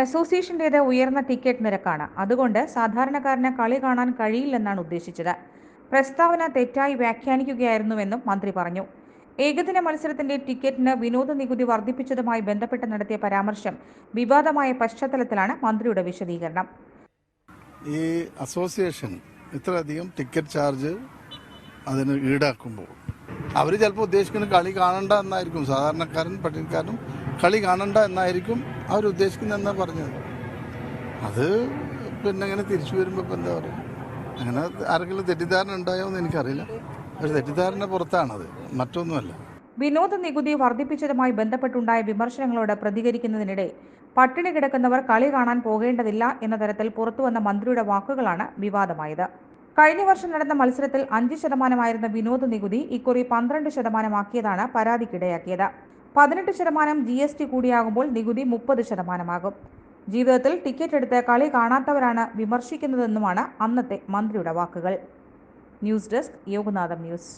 അസോസിയേഷന്റേത് ഉയർന്ന ടിക്കറ്റ് നിരക്കാണ്. അതുകൊണ്ട് സാധാരണക്കാരന് കളി കാണാൻ കഴിയില്ലെന്നാണ് ഉദ്ദേശിച്ചത്. പ്രസ്താവന തെറ്റായി വ്യാഖ്യാനിക്കുകയായിരുന്നുവെന്നും മന്ത്രി പറഞ്ഞു. ഏകദിന മത്സരത്തിന്റെ ടിക്കറ്റിന് വിനോദ നികുതി വർദ്ധിപ്പിച്ചതുമായി ബന്ധപ്പെട്ട് നടത്തിയ പരാമർശം വിവാദമായ പശ്ചാത്തലത്തിലാണ് മന്ത്രിയുടെ വിശദീകരണം. ഈ അസോസിയേഷൻ ഇത്രയധികം ടിക്കറ്റ് ചാർജ് അതിന് ഈടാക്കുമ്പോൾ അവർ ചിലപ്പോൾ ഉദ്ദേശിക്കുന്നത് കളി കാണണ്ട എന്നായിരിക്കും. സാധാരണക്കാരൻ പട്ടികക്കാരനും കളി കാണണ്ട എന്നായിരിക്കും അവർ ഉദ്ദേശിക്കുന്നതെന്നാ പറഞ്ഞത്? അത് പിന്നെ അങ്ങനെ തിരിച്ചു വരുമ്പോൾ ഇപ്പം എന്താ പറയുക അങ്ങനെ ആരെങ്കിലും തെറ്റിദ്ധാരണ ഉണ്ടായോ എന്ന് എനിക്കറിയില്ല. ഒരു തെറ്റിദ്ധാരണ പുറത്താണത്. മറ്റൊന്നുമല്ല. വിനോദ നികുതി വർദ്ധിപ്പിച്ചതുമായി ബന്ധപ്പെട്ടുണ്ടായ വിമർശനങ്ങളോട് പ്രതികരിക്കുന്നതിനിടെ പട്ടിണി കിടക്കുന്നവർ കളി കാണാൻ പോകേണ്ടതില്ല എന്ന തരത്തിൽ പുറത്തുവന്ന മന്ത്രിയുടെ വാക്കുകളാണ് വിവാദമായത്. കഴിഞ്ഞ വർഷം നടന്ന മത്സരത്തിൽ അഞ്ച് ശതമാനമായിരുന്ന വിനോദ നികുതി ഇക്കുറി പന്ത്രണ്ട് ശതമാനമാക്കിയതാണ് പരാതിക്കിടയാക്കിയത്. പതിനെട്ട് ശതമാനം ജി എസ് ടി കൂടിയാകുമ്പോൾ നികുതി മുപ്പത് ശതമാനമാകും. ജീവിതത്തിൽ ടിക്കറ്റ് എടുത്ത് കളി കാണാത്തവരാണ് വിമർശിക്കുന്നതെന്നുമാണ് അന്നത്തെ മന്ത്രിയുടെ വാക്കുകൾ. ന്യൂസ് ഡെസ്ക് യോഗനാഥം ന്യൂസ്.